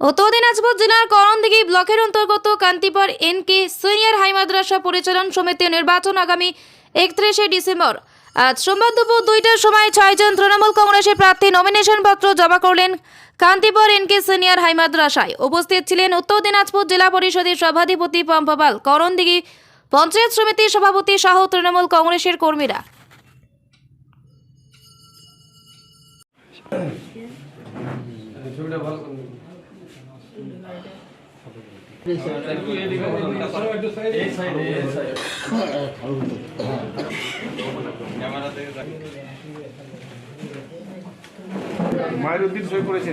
উত্তর দিনাজপুর জেলার করণদিঘি ব্লকের অন্তর্গত Kantipur N K senior high মাদ্রাসা পরিচালন সমিতির নির্বাচন আগামী একত্রিশে ডিসেম্বর। আজ সোমবার দুপুর দুইটার সময় ছয়জন তৃণমূল কংগ্রেসের প্রার্থী নমিনেশন পত্র জমা করলেন Kantipur N K senior high মাদ্রাসায়। উপস্থিত ছিলেন উত্তর দিনাজপুর জেলা পরিষদের সভাধিপতি পম্পাপাল করণদিঘি পঞ্চায়েত সমিতির সভাপতি সহ তৃণমূল কংগ্রেসের কর্মীরা। ছবিটা ভালো মায়ের উদ্দিন সই করেছে।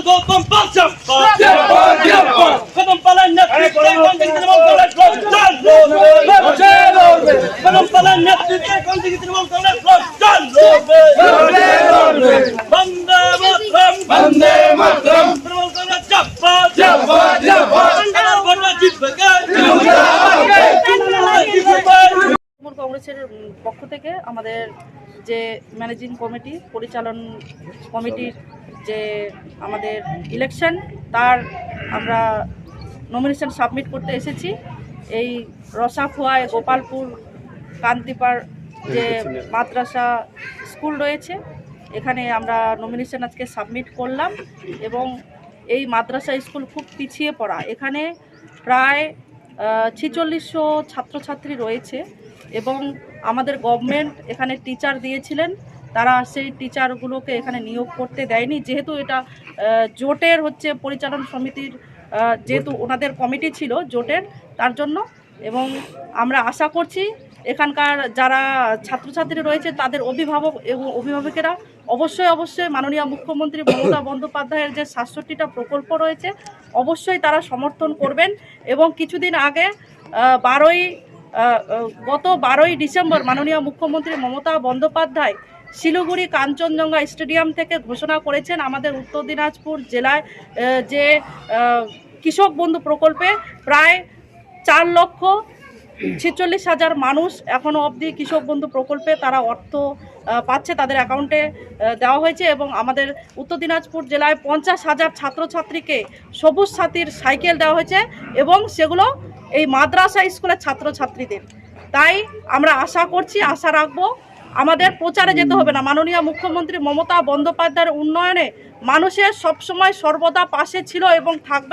পাল জব্বাদ কদম পালের নেতৃত্বে তৃণমূল কংগ্রেস চালু কদম পালের নেতৃত্বে তৃণমূল কংগ্রেস চালু বন্দে মাতরম বন্দে তৃণমূল পক্ষ থেকে আমাদের যে ম্যানেজিং কমিটি, পরিচালন কমিটির যে আমাদের ইলেকশন তার আমরা নমিনেশন সাবমিট করতে এসেছি। এই রসাখোয়ায় গোপালপুর, কান্তিপাড় যে মাদ্রাসা স্কুল রয়েছে, এখানে আমরা নমিনেশন আজকে সাবমিট করলাম এবং এই মাদ্রাসা স্কুল খুব পিছিয়ে পড়া। এখানে প্রায় ছেচল্লিশশো ছাত্রছাত্রী রয়েছে। এবং আমাদের গভর্নমেন্ট এখানে টিচার দিয়েছিলেন। তারা সেই টিচারগুলোকে এখানে নিয়োগ করতে দেয়নি। যেহেতু এটা জোটের হচ্ছে পরিচালন সমিতির যেহেতু ওনাদের কমিটি ছিল জোটের তার জন্য। এবং আমরা আশা করছি এখানকার যারা ছাত্রছাত্রী রয়েছে তাদের অভিভাবক এবং অভিভাবকেরা অবশ্যই অবশ্যই মাননীয় মুখ্যমন্ত্রী মমতা বন্দ্যোপাধ্যায়ের যে সাতষট্টিটা প্রকল্প রয়েছে অবশ্যই তারা সমর্থন করবেন। এবং কিছুদিন আগে বারোই গত বারোই ডিসেম্বর মাননীয় মুখ্যমন্ত্রী মমতা বন্দ্যোপাধ্যায় শিলিগুড়ি কাঞ্চনজঙ্ঘা স্টেডিয়াম থেকে ঘোষণা করেছেন আমাদের উত্তর দিনাজপুর জেলায় যে কৃষক বন্ধু প্রকল্পে প্রায় চার লক্ষ ছেচল্লিশ হাজার মানুষ এখনও অবধি কৃষক বন্ধু প্রকল্পে তারা অর্থ পাচ্ছে, তাদের অ্যাকাউন্টে দেওয়া হয়েছে এবং আমাদের উত্তর দিনাজপুর জেলায় পঞ্চাশ হাজার ছাত্রছাত্রীকে সবুজ সাথীর সাইকেল দেওয়া হয়েছে এবং সেগুলো এই মাদ্রাসা স্কুলের ছাত্রছাত্রীদের। তাই আমরা আশা করছি, আশা রাখব, আমাদের প্রচারে যেতে হবে না। মাননীয় মুখ্যমন্ত্রী মমতা বন্দ্যোপাধ্যায়ের উন্নয়নে মানুষের সবসময় সর্বদা পাশে ছিল এবং থাকবে।